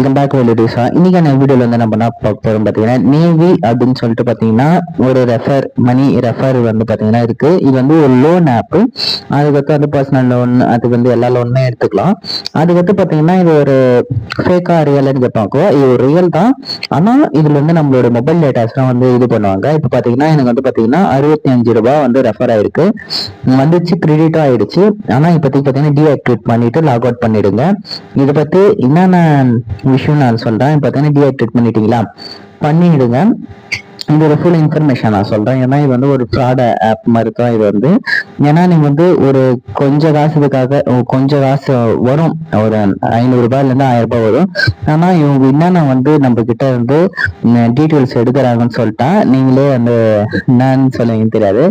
Welcome back வெலிடிஸா இன்னைக்கான வீடியோல வந்து நம்ம என்ன பார்க்க போறோம் பார்த்தீங்கன்னா நேவி அப்படின்னு சொல்லிட்டு பார்த்தீங்கன்னா ஒரு ரெஃபர் மணி ரெஃபர் வந்து பார்த்தீங்கன்னா இருக்கு. இது வந்து ஒரு லோன் ஆப் அதுக்கப்புறம் வந்து பர்சனல் லோன் அது வந்து எல்லா லோனுமே எடுத்துக்கலாம். அதுக்கப்புறம் பார்த்தீங்கன்னா இது ஒரு ஃபேக்கா ரியல்னு கேட்பாங்க. இது ஒரு ரியல் தான். ஆனால் இதுல வந்து நம்மளோட மொபைல் டேட்டாஸ்லாம் வந்து இது பண்ணுவாங்க. இப்போ பார்த்தீங்கன்னா எனக்கு வந்து பார்த்தீங்கன்னா அறுபத்தி அஞ்சு ரூபாய் வந்து ரெஃபர் ஆயிருக்கு. வந்துச்சு கிரெடிட்டும் ஆயிடுச்சு. ஆனால் இப்போதைக்கு பார்த்தீங்கன்னா டீஆக்டிவேட் பண்ணிட்டு லாக் அவுட் பண்ணிடுங்க. இதை பற்றி என்னென்ன விஷயம் நான் சொல்றேன். பார்த்தீங்கன்னா டீஆக்டிவேட் பண்ணிட்டீங்களா? பண்ணிடுங்க. இதோட ஃபுல் இன்ஃபர்மேஷன் நான் சொல்றேன். ஏன்னா இது வந்து ஒரு ஃப்ராட ஆப் மாதிரி தான் இது வந்து ஏன்னா நீங்க வந்து ஒரு கொஞ்ச காசுக்காக கொஞ்சம் காசு வரும். ஒரு ஐநூறு ரூபாயில இருந்து ஆயிரம் ரூபாய் வரும். ஆனா இவங்க என்னென்ன வந்து நம்ம கிட்ட இருந்து டீட்டெயில்ஸ் எடுக்கிறாங்கன்னு சொல்லிட்டா நீங்களே வந்து என்னன்னு சொல்லுவீங்கன்னு தெரியாது.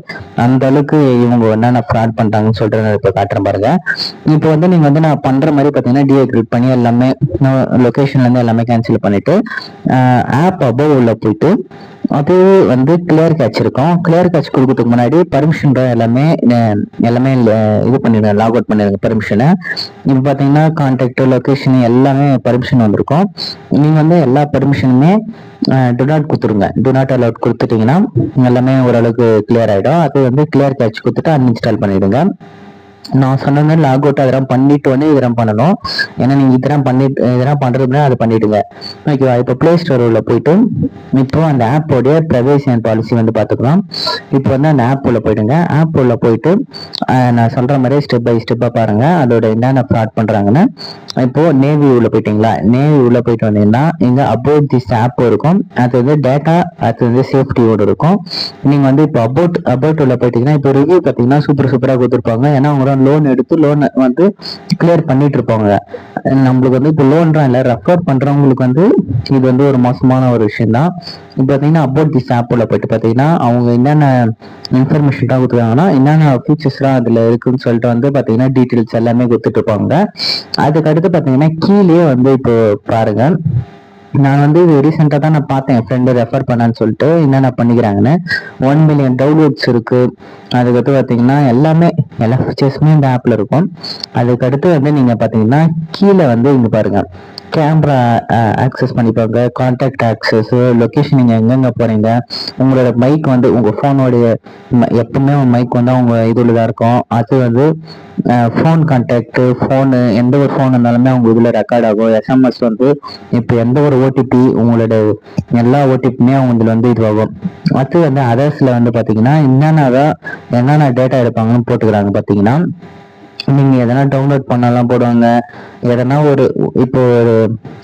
அந்த அளவுக்கு இவங்க என்னென்ன ஃப்ராட் பண்றாங்கன்னு சொல்லிட்டு நான் இப்போ காட்டுறேன் பாருங்க. இப்போ வந்து நீங்க வந்து நான் பண்ற மாதிரி பார்த்தீங்கன்னா டீஆக்டிவேட் பண்ணி எல்லாமே லொகேஷன்ல இருந்து எல்லாமே கேன்சல் பண்ணிட்டு ஆப் அபவ் உள்ள போயிட்டு அது வந்து கிளியர் கேட்ச் இருக்கும். கிளியர் கேட்ச் கொடுக்கறதுக்கு முன்னாடி பர்மிஷன் எல்லாமே எல்லாமே இது பண்ணிடுங்க லாக் அவுட் பண்ணிடுங்க பர்மிஷனை இப்போ பார்த்தீங்கன்னா கான்டாக்ட் லொக்கேஷன் எல்லாமே பர்மிஷன் வந்திருக்கும். நீங்கள் வந்து எல்லா பர்மிஷனுமே டு நாட் கொடுத்துருங்க. டு நாட் அலவுட் கொடுத்துட்டீங்கன்னா எல்லாமே ஓரளவுக்கு கிளியர் ஆகிடும் அது வந்து கிளியர் கேட்ச் கொடுத்துட்டு அன்இன்ஸ்டால் பண்ணிவிடுங்க நான் சொன்ன மாதிரி லாக் அவுட் அதெல்லாம் பண்ணிட்டு உடனே இதெல்லாம் பண்ணணும். ஏன்னா நீங்க இதெல்லாம் பண்ணிட்டு இதெல்லாம் பண்றதுனா அதை பண்ணிடுங்க. ஓகேவா இப்போ பிளே ஸ்டோர் உள்ள போயிட்டு இப்போ அந்த ஆப்போடைய ப்ரைவேசி பாலிசி வந்து பார்த்துக்கலாம். இப்போ வந்து அந்த ஆப் உள்ள போயிடுங்க. ஆப் உள்ள போயிட்டு நான் சொல்ற மாதிரி ஸ்டெப் பை ஸ்டெப்பா பாருங்க. அதோட என்னென்ன ஃப்ராட் பண்றாங்கன்னு. இப்போ நேவி உள்ள போயிட்டீங்களா? நேவி உள்ள போயிட்டு வந்தீங்கன்னா இங்க அபவுட் திஸ் ஆப் இருக்கும். அது வந்து டேட்டா அது வந்து சேஃப்டியோட இருக்கும். நீங்க வந்து இப்போ அபவுட் அபவுட் உள்ள போயிட்டீங்கன்னா இப்போ ரிவ்யூ பார்த்தீங்கன்னா சூப்பர் சூப்பரா கொடுத்துருப்பாங்க. ஏன்னா அவங்க லோன் எடுத்து லோன் வந்து கிளியர் பண்ணிட்டு இருப்பாங்க நம்மளுக்கு வந்து இப்போ லோன்றான் இல்லை ரெஃபர் பண்ணுறவங்களுக்கு வந்து இது வந்து ஒரு மோசமான ஒரு விஷயம் தான் இப்போ பார்த்தீங்கன்னா அபவுட் திஸ் ஆப்பில் போயிட்டு பார்த்தீங்கன்னா அவங்க என்னென்ன இன்ஃபர்மேஷன் தான் கொடுத்துருக்காங்கன்னா என்னென்ன ஃபீச்சர்ஸ்லாம் அதில் இருக்குன்னு சொல்லிட்டு வந்து பார்த்தீங்கன்னா டீட்டெயில்ஸ் எல்லாமே கொடுத்துட்டு இருப்பாங்க. அதுக்கடுத்து பார்த்தீங்கன்னா கீழே வந்து இப்போ பாருங்கள் நான் வந்து இது ரீசெண்டாக தான் நான் பார்த்தேன். என் ஃப்ரெண்டு ரெஃபர் பண்ணான்னு சொல்லிட்டு என்னென்ன பண்ணிக்கிறாங்கன்னு. ஒன் மில்லியன் டவுன்லோட்ஸ் இருக்குது அதுக்கடுத்து பார்த்தீங்கன்னா எல்லாமே எல்லா ஃபீச்சர்ஸுமே இந்த ஆப்பில் இருக்கும். அதுக்கடுத்து வந்து நீங்கள் பார்த்தீங்கன்னா கீழே வந்து இங்கே பாருங்கள் கேமரா ஆக்சஸ் பண்ணிப்பாங்க. கான்டாக்ட் ஆக்சஸ் லொக்கேஷன் நீங்கள் எங்கெங்கே போகிறீங்க உங்களோட மைக் வந்து உங்கள் ஃபோனோடைய எப்பவுமே மைக் வந்து அவங்க இதில் தான் இருக்கும். அது வந்து ஃபோன் கான்டாக்டு ஃபோனு எந்த ஒரு ஃபோன் இருந்தாலுமே அவங்க இதில் ரெக்கார்ட் ஆகும். எஸ்எம்எஸ் வந்து இப்போ எந்த ஒரு ஓடிபி உங்களோட எல்லா ஓடிபியுமே அவங்க இதில் வந்து இதுவாகும். அடுத்து வந்து அதர்ஸில் வந்து பார்த்தீங்கன்னா என்னென்னதான் என்னென்ன டேட்டா எடுப்பாங்கன்னு போட்டுக்கிறாங்க பார்த்தீங்கன்னா நீங்க எதனா டவுன்லோட் பண்ணலாம் போடுவாங்க. எதனா ஒரு இப்போ ஒரு